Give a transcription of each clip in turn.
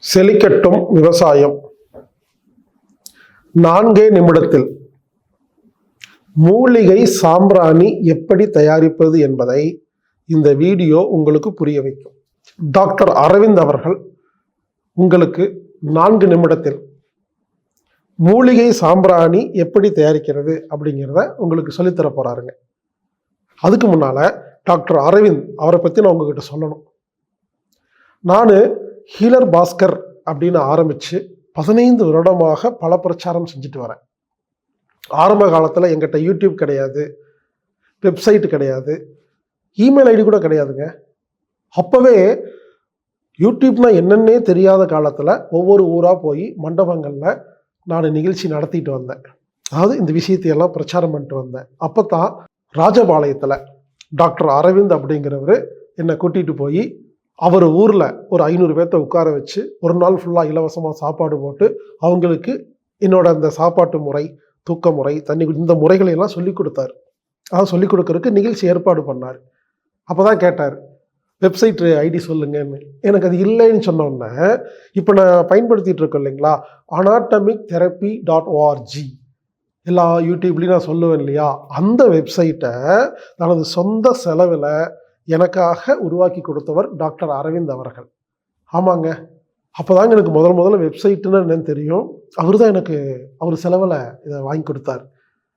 செழிக்கட்டும் விவசாயம். நான்கே நிமிடத்தில். மூலிகை சாம்பிராணி எப்படி தயாரிப்பது என்பதை இந்த வீடியோ உங்களுக்கு புரிய வைக்கும். டாக்டர் அரவிந்த் அவர்கள் உங்களுக்கு நான்கு நிமிடத்தில் மூலிகை சாம்பிராணி எப்படி தயாரிக்கிறது அப்படிங்கிறத உங்களுக்கு சொல்லித்தர போறாருங்க. அதுக்கு முன்னால டாக்டர் அரவிந்த் அவரை பத்தி நான் உங்ககிட்ட சொல்லணும். நான் ஹீலர் பாஸ்கர் அப்படின்னு ஆரம்பித்து பதினைந்து வருடமாக பல பிரச்சாரம் செஞ்சுட்டு வரேன். ஆரம்ப காலத்தில் எங்கிட்ட யூடியூப் கிடையாது வெப்சைட் கிடையாது இமெயில் ஐடி கூட கிடையாதுங்க. அப்போவே யூடியூப்னா என்னன்னே தெரியாத காலத்தில் ஒவ்வொரு ஊராக போய் மண்டபங்களில் நான் நிகழ்ச்சி நடத்திட்டு வந்தேன். அதாவது இந்த விஷயத்தையெல்லாம் பிரச்சாரம் பண்ணிட்டு வந்தேன். அப்போ தான் ராஜபாளையத்தில் டாக்டர் அரவிந்த் அப்படிங்கிறவர் என்னை கூட்டிகிட்டு போய் அவர் ஊரில் ஒரு ஐநூறு பேர்த்த உட்கார வச்சு ஒரு நாள் ஃபுல்லாக இலவசமாக சாப்பாடு போட்டு அவங்களுக்கு என்னோட அந்த சாப்பாட்டு முறை தூக்க முறை தண்ணி குடி- இந்த முறைகளை எல்லாம் சொல்லி கொடுத்தாரு. அதான் சொல்லிக் கொடுக்கறதுக்கு நிகழ்ச்சி ஏற்பாடு பண்ணார். அப்போ தான் கேட்டார் வெப்சைட் ஐடி சொல்லுங்கன்னு. எனக்கு அது இல்லைன்னு சொன்னோன்னே இப்போ நான் பயன்படுத்திகிட்டு இருக்கேன் இல்லைங்களா? அனாட்டமிக் தெரப்பி டாட் ஓஆர்ஜி எல்லா யூடியூப்லேயும் நான் சொல்லுவேன் இல்லையா? அந்த வெப்சைட்டை தனது சொந்த செலவில் எனக்காக உருவாக்கி கொடுத்தவர் டாக்டர் அரவிந்த் அவர்கள். ஆமாங்க. அப்போதாங்க எனக்கு முதல் முதல்ல வெப்சைட்டுன்னு என்னன்னு தெரியும். அவர் தான் எனக்கு அவர் செலவில் இதை வாங்கி கொடுத்தார்.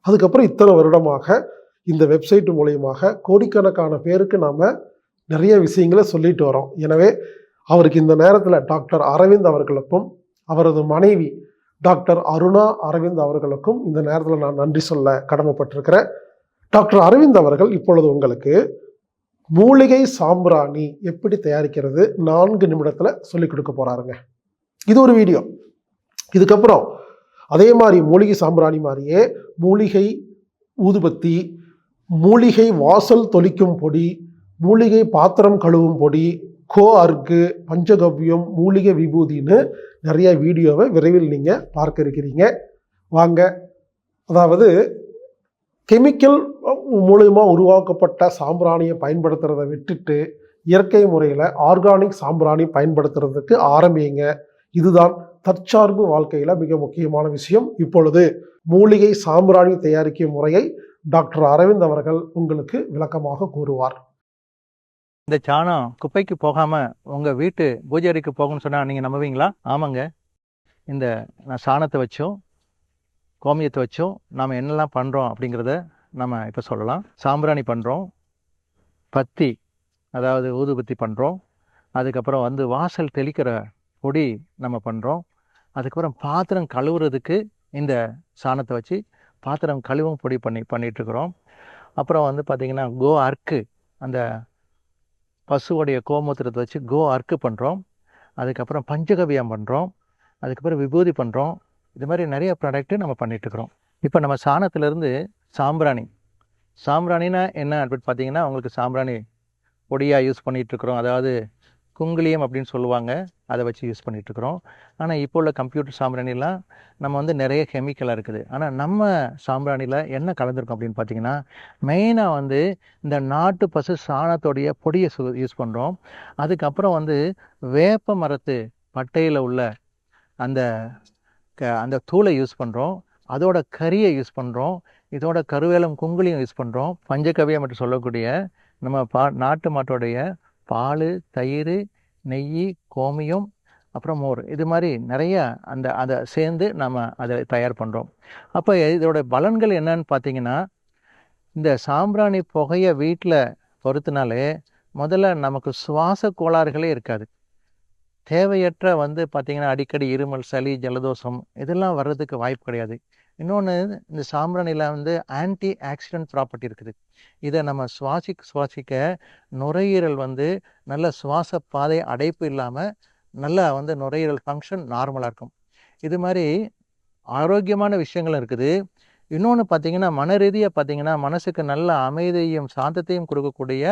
அதுக்கப்புறம் இத்தனை வருடமாக இந்த வெப்சைட் மூலியமாக கோடிக்கணக்கான பேருக்கு நாம் நிறைய விஷயங்களை சொல்லிட்டு வரோம். எனவே அவருக்கு இந்த நேரத்தில் டாக்டர் அரவிந்த் அவர்களுக்கும் அவரது மனைவி டாக்டர் அருணா அரவிந்த் அவர்களுக்கும் இந்த நேரத்தில் நான் நன்றி சொல்ல கடமைப்பட்டிருக்கிறேன். டாக்டர் அரவிந்த் அவர்கள் இப்பொழுது உங்களுக்கு மூலிகை சாம்பிராணி எப்படி தயாரிக்கிறது? நான்கு நிமிடத்தில் சொல்லிக் கொடுக்க போகிறாருங்க இது ஒரு வீடியோ. இதுக்கப்புறம் அதே மாதிரி மூலிகை சாம்பிராணி மாதிரியே மூலிகை ஊதுபத்தி மூலிகை வாசல் தொளிக்கும் பொடி மூலிகை பாத்திரம் கழுவும் பொடி கோ அர்க்கு பஞ்சகவ்யம் மூலிகை விபூதின்னு நிறைய வீடியோவை விரைவில் நீங்கள் பார்க்க இருக்கிறீங்க. வாங்க. அதாவது கெமிக்கல் மூலயமா உருவாக்கப்பட்ட சாம்பிராணியை பயன்படுத்துகிறத விட்டுட்டு இயற்கை முறையில் ஆர்கானிக் சாம்பிராணி பயன்படுத்துறதுக்கு ஆரம்பிங்க. இதுதான் தற்சார்பு வாழ்க்கையில் மிக முக்கியமான விஷயம். இப்பொழுது மூலிகை சாம்பிராணி தயாரிக்கும் முறையை டாக்டர் அரவிந்த் அவர்கள் உங்களுக்கு விளக்கமாக கூறுவார். இந்த சாணம் குப்பைக்கு போகாம உங்க வீட்டு பூஜை அறைக்கு போகணும்னு சொன்னா நீங்க நம்புவீங்களா? ஆமாங்க. இந்த நான் சாணத்தை வச்சும் கோமியத்தை வச்சும் நாம் என்னெல்லாம் பண்ணுறோம் அப்படிங்கிறத நம்ம இப்போ சொல்லலாம். சாம்பிராணி பண்ணுறோம் பத்தி அதாவது ஊதுபத்தி பண்ணுறோம் அதுக்கப்புறம் வந்து வாசல் தெளிக்கிற பொடி நம்ம பண்ணுறோம் அதுக்கப்புறம் பாத்திரம் கழுவுறதுக்கு இந்த சாணத்தை வச்சு பாத்திரம் கழுவும் பொடி பண்ணி பண்ணிகிட்ருக்குறோம் இருக்கிறோம் அப்புறம் வந்து பார்த்திங்கன்னா கோ அர்க்கு அந்த பசுவோடைய கோமூத்திரத்தை வச்சு கோ அர்க்கு பண்ணுறோம் அதுக்கப்புறம் பஞ்சகவியம் பண்ணுறோம் அதுக்கப்புறம் விபூதி பண்ணுறோம் இது மாதிரி நிறைய ப்ராடக்ட்டு நம்ம பண்ணிகிட்ருக்குறோம் இப்போ நம்ம சாணத்திலேருந்து சாம்பிராணி. சாம்பிராணினா என்ன அப்படின்னு பார்த்தீங்கன்னா அவங்களுக்கு சாம்பிராணி பொடியாக யூஸ் பண்ணிகிட்ருக்குறோம் இருக்கிறோம் அதாவது குங்குலியம் அப்படின்னு சொல்லுவாங்க. அதை வச்சு யூஸ் பண்ணிகிட்ருக்குறோம் ஆனால் இப்போ உள்ள கம்ப்யூட்டர் சாம்பிராணிலாம் நம்ம வந்து நிறைய கெமிக்கலாக இருக்குது. ஆனால் நம்ம சாம்பிராணியில் என்ன கலந்துருக்கோம் அப்படின்னு பார்த்தீங்கன்னா மெயினாக வந்து இந்த நாட்டு பசு சாணத்தோடைய பொடியை யூஸ் பண்ணுறோம் அதுக்கப்புறம் வந்து வேப்ப மரத்து பட்டையில் உள்ள அந்த க அந்த தூளை யூஸ் பண்ணுறோம் அதோட கறியை யூஸ் பண்ணுறோம் இதோட கருவேலம் குங்குலியும் யூஸ் பண்ணுறோம் பஞ்சகவியம் என்று சொல்லக்கூடிய நம்ம பா நாட்டு மாட்டோடைய பால் தயிர் நெய் கோமியம் அப்புறம் மோர் இது மாதிரி நிறைய அந்த அதை சேர்ந்து நம்ம அதை தயார் பண்ணுறோம் அப்போ இதோட பலன்கள் என்னன்னு பார்த்தீங்கன்னா இந்த சாம்பிராணி புகையை வீட்டில் பொறுத்தினாலே முதல்ல நமக்கு சுவாச கோளாறுகளே இருக்காது. தேவையற்ற வந்து பார்த்திங்கன்னா அடிக்கடி இருமல் சளி ஜலதோஷம் இதெல்லாம் வர்றதுக்கு வாய்ப்பு கிடையாது. இன்னொன்று இந்த சாம்பிராணியில் வந்து ஆன்டி ஆக்சிடென்ட் ப்ராப்பர்ட்டி இருக்குது. இதை நம்ம சுவாசி சுவாசிக்க நுரையீரல் வந்து நல்ல சுவாச பாதை அடைப்பு இல்லாமல் நல்லா வந்து நுரையீரல் ஃபங்க்ஷன் நார்மலாக இருக்கும். இது மாதிரி ஆரோக்கியமான விஷயங்கள் இருக்குது. இன்னொன்று பார்த்தீங்கன்னா மன ரீதியாக பார்த்திங்கன்னா மனசுக்கு நல்ல அமைதியையும் சாந்தத்தையும் கொடுக்கக்கூடிய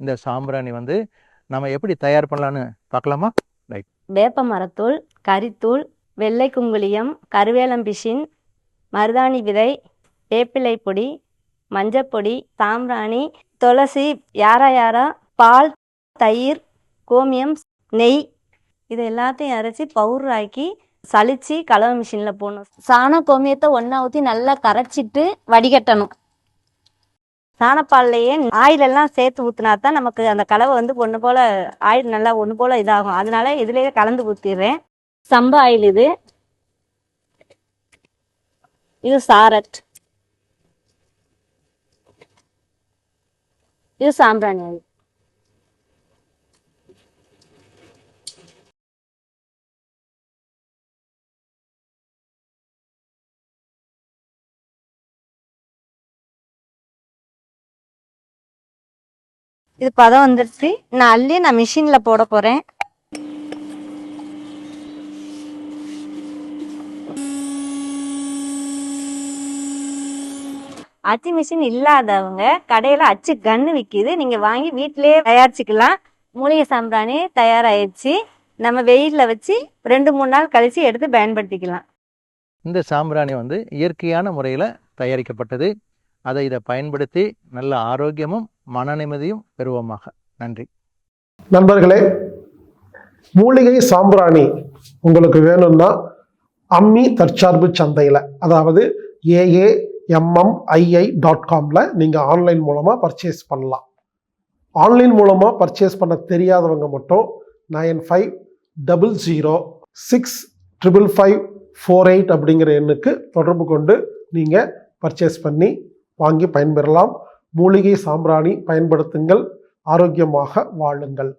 இந்த சாம்பிராணி வந்து நம்ம எப்படி தயார் பண்ணலான்னு பார்க்கலாமா? வேப்ப மரத்தூள் கரித்தூள் வெள்ளை குங்குளியம் கருவேலம்பிஷின் மருதாணி விதை வேப்பிலை பொடி மஞ்சப்பொடி சாம்பிராணி துளசி யாரா யாரா பால் தயிர் கோமியம் நெய் இதை எல்லாத்தையும் அரைச்சி பவுடர் ஆக்கி சளிச்சு கலவை மிஷினில் போடணும். சாண கோமியத்தை ஒன்றா ஊற்றி நல்லா கரைச்சிட்டு வடிகட்டணும். சாணப்பால்லையே ஆயில் எல்லாம் சேர்த்து ஊற்றினா தான் நமக்கு அந்த கலவை வந்து ஒன்று போல் ஆயில் நல்லா ஒன்று போல் இதாகும். அதனால இதுலேயே கலந்து ஊற்றிடுறேன் சம்பா ஆயில் இது. இது சாரட். இது சாம்பிராணி ஆயில். இது பதம் வந்துருச்சு. நான் அள்ளி நான் மிஷினில் போட போகிறேன் அச்சு மிஷின் இல்லாதவங்க கடையில் அச்சு கன்று விற்கிது நீங்கள் வாங்கி வீட்டிலேயே தயாரிச்சுக்கலாம். மூலிகை சாம்பிராணி தயாராகிடுச்சு நம்ம வெயிலில் வச்சு ரெண்டு மூணு நாள் கழித்து எடுத்து பயன்படுத்திக்கலாம். இந்த சாம்பிராணி வந்து இயற்கையான முறையில் தயாரிக்கப்பட்டது. அதை இதை பயன்படுத்தி நல்ல ஆரோக்கியமும் மன நிம்மதியும் பெறுவோமாக. நன்றி. நண்பர்களே மூலிகை சாம்பிராணி உங்களுக்கு வேணும்னா அம்மி தற்சார்பு சந்தையில் அதாவது A A M M I I dot காமில் நீங்கள் ஆன்லைன் மூலமாக பர்ச்சேஸ் பண்ணலாம். ஆன்லைன் மூலமாக பர்ச்சேஸ் பண்ண தெரியாதவங்க மட்டும் nine five double zero six triple five four eight அப்படிங்கிற எண்ணுக்கு தொடர்பு கொண்டு நீங்கள் பர்ச்சேஸ் பண்ணி வாங்கி பயன்பெறலாம். மூலிகை சாம்பிராணி பயன்படுத்துங்கள். ஆரோக்கியமாக வாழுங்கள்.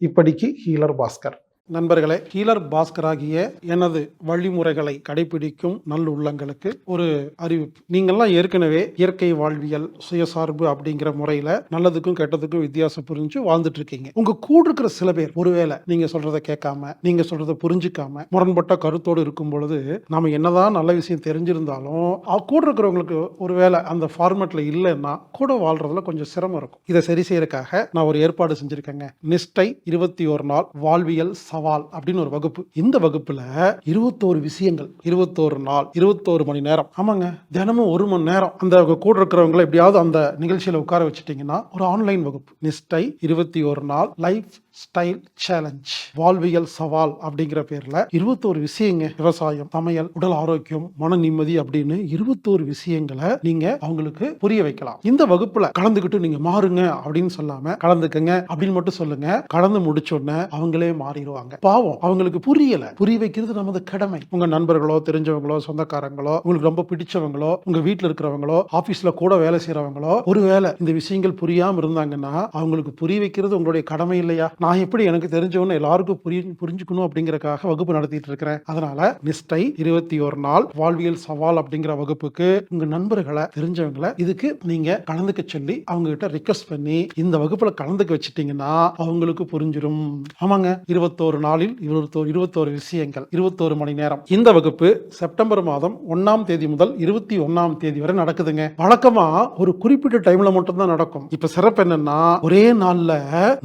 இப்படிக்கு ஹீலர் பாஸ்கர். நண்பர்களே ஹீலர் பாஸ்கராகிய எனது வழிமுறைகளை கடைபிடிக்கும் நல்லுள்ளங்களுக்கு ஒரு அறிவிப்பு. நீங்கள்லாம் ஏற்கனவே இயற்கை வாழ்வியல் சுயசார்பு அப்படிங்கிற முறையில் நல்லதுக்கும் கெட்டதுக்கும் வித்தியாசம் புரிஞ்சு வாழ்ந்துட்டு இருக்கீங்க உங்க கூட இருக்கிற சில பேர் ஒருவேளை நீங்க சொல்றதை கேட்காம நீங்க சொல்றதை புரிஞ்சுக்காம முரண்பட்ட கருத்தோடு இருக்கும் பொழுது நாம என்னதான் நல்ல விஷயம் தெரிஞ்சிருந்தாலும் கூட இருக்கிறவங்களுக்கு ஒருவேளை அந்த ஃபார்மேட்ல இல்லைன்னா கூட வாழ்றதுல கொஞ்சம் சிரமம் இருக்கும். இதை சரி செய்யறதுக்காக நான் ஒரு ஏற்பாடு செஞ்சிருக்கேங்க. நிஷ்டை இருபத்தி ஒரு நாள் வாழ்வியல் சவால் அப்படின்னு ஒரு வகுப்பு. இந்த வகுப்புல இருபத்தோரு விஷயங்கள் இருபத்தோரு நாள் இருபத்தோரு மணி நேரம். ஆமாங்க. தினமும் ஒரு மணி நேரம். அந்த கூட இருக்கிறவங்களை எப்படியாவது அந்த நிகழ்ச்சியில உட்கார வச்சுட்டீங்கன்னா ஒரு ஆன்லைன் வகுப்பு. நிஷ்டை இருபத்தி ஒரு நாள் லைஃப் ஸ்டைல் சேலஞ்ச் வாழ்வியல் சவால் அப்படிங்கிற பேர்ல இருபத்தோரு விஷயங்க. விவசாயம் சமையல் உடல் ஆரோக்கியம் மன நிம்மதி அப்படின்னு இருபத்தோரு விஷயங்களை நீங்க அவங்களுக்கு புரிய வைக்கலாம். இந்த வகுப்புல கலந்துக்கிட்டு நீங்க மாறுங்க அப்படின்னு சொல்லாம கலந்துக்கங்க அப்படின்னு மட்டும் சொல்லுங்க. கலந்து முடிச்சோடனே அவங்களே மாறிடுவாங்க. பாவம் அவங்களுக்கு புரியல. புரிய வைக்கிறது நமது கடமை. உங்க நண்பர்களோ தெரிஞ்சவங்களோ சொந்தக்காரங்களோ உங்களுக்கு ரொம்ப பிடிச்சவங்களோ உங்க வீட்டுல இருக்கிறவங்களோ ஆபீஸ்ல கூட வேலை செய்யறவங்களோ ஒருவேளை இந்த விஷயங்கள் புரியாம இருந்தாங்கன்னா அவங்களுக்கு புரிய வைக்கிறது உங்களுடைய கடமை இல்லையா? நான் எப்படி எனக்கு தெரிஞ்சவன்னு எல்லாருக்கும் புரிய புரிஞ்சுக்கணும் அப்படிங்கறக்காக வகுப்பு நடத்திட்டு இருக்கிறேன். அதனால நிஷ்டை இருபத்தி ஒரு நாள் வாழ்வியல் சவால் அப்படிங்கிற வகுப்புக்கு உங்க நண்பர்களை தெரிஞ்சவங்களை இதுக்கு நீங்க கலந்துக்க சொல்லி அவங்க கிட்ட ரிக்வஸ்ட் பண்ணி இந்த வகுப்புல கலந்துக்க வச்சுட்டீங்கன்னா அவங்களுக்கு புரிஞ்சிடும் ஆமாங்க இருபத்தோரு நாளில் இருபத்தோரு இருபத்தோரு விஷயங்கள் இருபத்தோரு மணி நேரம். இந்த வகுப்பு செப்டம்பர் மாதம் ஒன்னாம் தேதி முதல் இருபத்தி ஒன்னாம் தேதி வரை நடக்குதுங்க. வழக்கமா ஒரு குறிப்பிட்ட டைம்ல மட்டும் தான் நடக்கும். இப்ப சிறப்பு என்னன்னா ஒரே நாள்ல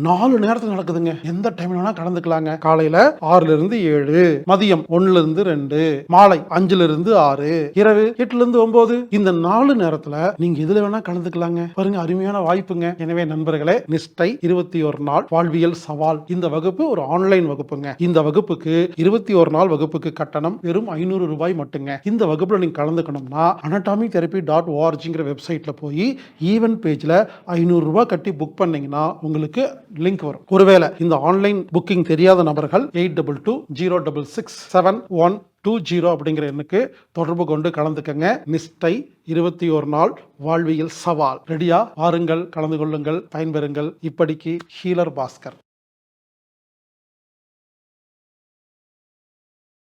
நாலு நேரத்தில் நடக்கும் இருக்குதுங்க. எந்த டைம்ல வேணா கலந்துக்கலாங்க காலையில ஆறுல இருந்து ஏழு மதியம் ஒன்னுல இருந்து ரெண்டு மாலை அஞ்சுல இருந்து ஆறு இரவு எட்டுல இருந்து ஒன்பது இந்த நாலு நேரத்துல நீங்க இதுல வேணா கலந்துக்கலாங்க பாருங்க அருமையான வாய்ப்புங்க. எனவே நண்பர்களே நிஷ்டை இருபத்தி ஒரு நாள் வாழ்வியல் சவால். இந்த வகுப்பு ஒரு ஆன்லைன் வகுப்புங்க. இந்த வகுப்புக்கு இருபத்தி ஒரு நாள் வகுப்புக்கு கட்டணம் வெறும் ஐநூறு ரூபாய் மட்டுங்க. இந்த வகுப்புல நீங்க கலந்துக்கணும்னா அனடாமி தெரப்பி டாட் ஓஆர்ஜிங்கிற வெப்சைட்ல போய் ஈவென்ட் பேஜ்ல ஐநூறு ரூபாய் கட்டி புக் பண்ணீங்கன்னா உங்களுக்கு லிங்க் வரும். ஒருவேளை ஒருவேளை இந்த ஆன்லைன் புக்கிங் தெரியாத நபர்கள் eight double two zero double six seven one two zero அப்படிங்கிற எண்ணுக்கு தொடர்பு கொண்டு கலந்துக்கங்க. நிஷ்டை இருபத்தி ஒரு நாள் வாழ்வியல் சவால். ரெடியா வாருங்கள் கலந்து கொள்ளுங்கள் பயன்பெறுங்கள். இப்படிக்கு ஹீலர் பாஸ்கர்.